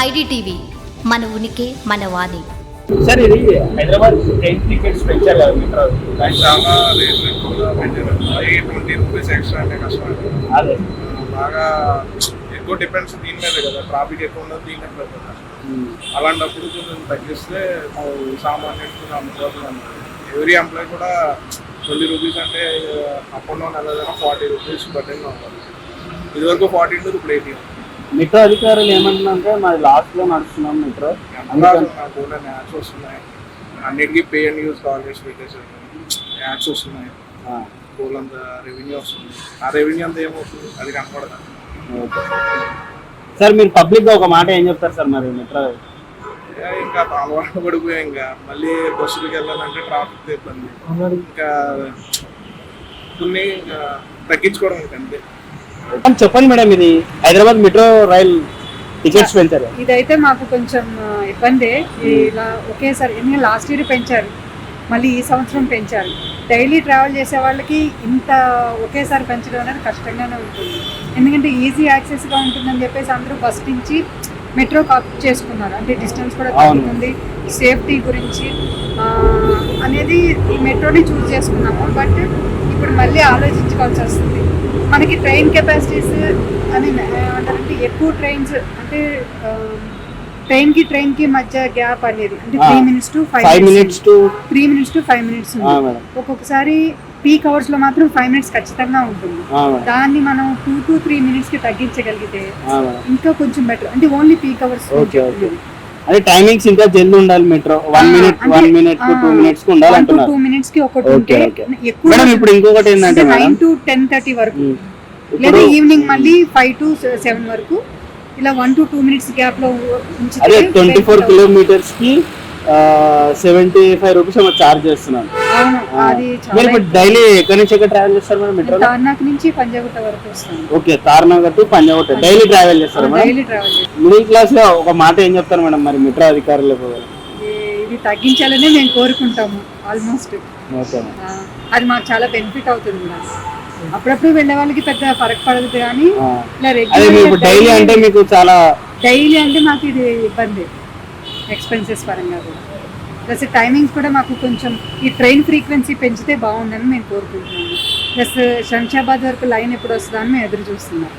IDTV మన ఉనికి మన వాణి. సార్ ఇది హైదరాబాద్ ట్రైన్ టికెట్స్ పెంచారు కదా మెట్రో చాలా రేట్లు ఎక్కువగా పెట్టారు అది ట్వంటీ రూపీస్ ఎక్స్ట్రా అంటే కష్టం అదే. బాగా ఎక్కువ డిపెండ్స్ దీని మీద కదా. ట్రాఫిక్ ఎక్కువ ఉన్నది దీని మీద కదా. అలాంటప్పుడు కొంచెం తగ్గిస్తే సామాన్యుడికి ఉంటుంది ఎవరీ ఎంప్లాయ్ కూడా ట్వంటీ రూపీస్ అంటే up and down forty rupees బట్టంగా ఉంటుంది ఇదివరకు ఫార్టీ ఉంటుంది ఇప్పుడు ఎయిటీ మెట్రో అధికారులు ఏమంటున్నారంటే మరి లాస్ట్లో నడుస్తున్నాం మెట్రో యాడ్స్ వస్తున్నాయి. అన్నిటికీ పే అండ్ యూస్ కాల్ చేసి పెట్టేసి యాడ్స్ వస్తున్నాయి. ఆ, అంత రెవెన్యూ వస్తుంది. ఆ రెవెన్యూ అంతా ఏమవుతుంది? అది కనపడదు. సార్ మీరు పబ్లిక్గా ఒక మాట ఏం చెప్తారు సార్ మరి మెట్రో ఇంకా అలవాటు పడిపోయాం ఇంకా. మళ్ళీ బస్సులకు వెళ్ళాలంటే ట్రాఫిక్ ఇబ్బంది. ఇంకా కొన్ని తగ్గించుకోవడం అంతే. చెప్పండి మేడం ఇది హైదరాబాద్ మెట్రో రైల్ టికెట్స్ పెంచారు ఇదైతే మాకు కొంచెం ఇబ్బందే. ఇలా ఒకేసారి ఎందుకంటే లాస్ట్ ఇయర్ పెంచారు. మళ్ళీ ఈ సంవత్సరం పెంచారు. డైలీ ట్రావెల్ చేసే వాళ్ళకి ఇంత ఒకేసారి పెంచడం అనేది కష్టంగానే ఉంటుంది. ఎందుకంటే ఈజీ యాక్సెస్గా ఉంటుందని చెప్పేసి అందరూ బస్ నుంచి మెట్రో కాప్ చేసుకున్నారు. అంటే డిస్టెన్స్ కూడా. తగ్గుతుంది. సేఫ్టీ గురించి అనేది ఈ మెట్రోని చూస్ చేసుకున్నాము. బట్ ఇప్పుడు మళ్ళీ ఆలోచించుకోవాల్సి వస్తుంది. మనకి ట్రైన్ కెపాసిటీస్ అని ఏమంటారంటే ఎక్కువ ట్రైన్స్ అంటే ట్రైన్కి ట్రైన్కి మధ్య గ్యాప్ అనేది అంటే three. Minutes to five minutes to three minutes to five minutes ఒక్కొక్కసారి పీక్ అవర్స్లో మాత్రం ఫైవ్ మినిట్స్ ఖచ్చితంగా ఉంటుంది. దాన్ని మనం టూ టు త్రీ మినిట్స్కి తగ్గించగలిగితే ఇంకా కొంచెం బెటర్ అంటే ఓన్లీ పీక్ అవర్స్ అదే టైమింగ్స్ ఇంకా జల్దీ ఉండాలి metro one minute one minute to మినిట్స్కు ఉండాలి అంటున్నారు టూ మినిట్స్కి ఒకటి ఉంటే ఎక్కువ మేడం ఇప్పుడు ఇంకొకటి ఏంటంటే నైన్ టు టెన్ థర్టీ వరకు. ఉమ్, లేదా ఈవినింగ్ మళ్ళీ ఫైవ్ టు సెవెన్ వరకు. ఇలా వన్ టు టూ మినిట్స్ గ్యాప్లో అదే ట్వంటీ ఫోర్ కిలోమీటర్స్కి సెవెంటీ ఫైవ్ రూపీస్ ఏమో చార్జ్ చేస్తున్నాను. మీరు ఇప్పుడు డైలీ ఎక్కడి నుంచి ఎక్కడ ట్రావెల్ చేస్తారు మేడం మెట్రో తార్నాక్ నుంచి పంజాగుట్ట వరకు వస్తాను. Okay Tarnaka to Panjagutta. Daily travel చేస్తారు మేడం? డైలీ ట్రావెల్ మిడిల్ క్లాస్లో ఒక మాట ఏం చెప్తారు మేడం మరి మెట్రో అధికారులకు ఇది- తగ్గించాలని మేము కోరుకుంటాము ఆల్మోస్ట్ అది మాకు చాలా బెనిఫిట్ అవుతుంది అప్పుడప్పుడు వెళ్ళే వాళ్ళకి పెద్ద ఫరక్ పడదు కానీ డైలీ అంటే మీకు చాలా డైలీ అంటే మాకు ఇది ఇబ్బంది. ఎక్స్పెన్సెస్ పరంగా కూడా. ప్లస్ టైమింగ్స్ కూడా మాకు కొంచెం ఈ ట్రైన్ ఫ్రీక్వెన్సీ పెంచితే బాగుందని మేము కోరుకుంటున్నాము ప్లస్ శంషాబాద్ వరకు లైన్ ఎప్పుడు వస్తుందని మేము ఎదురు చూస్తున్నాం.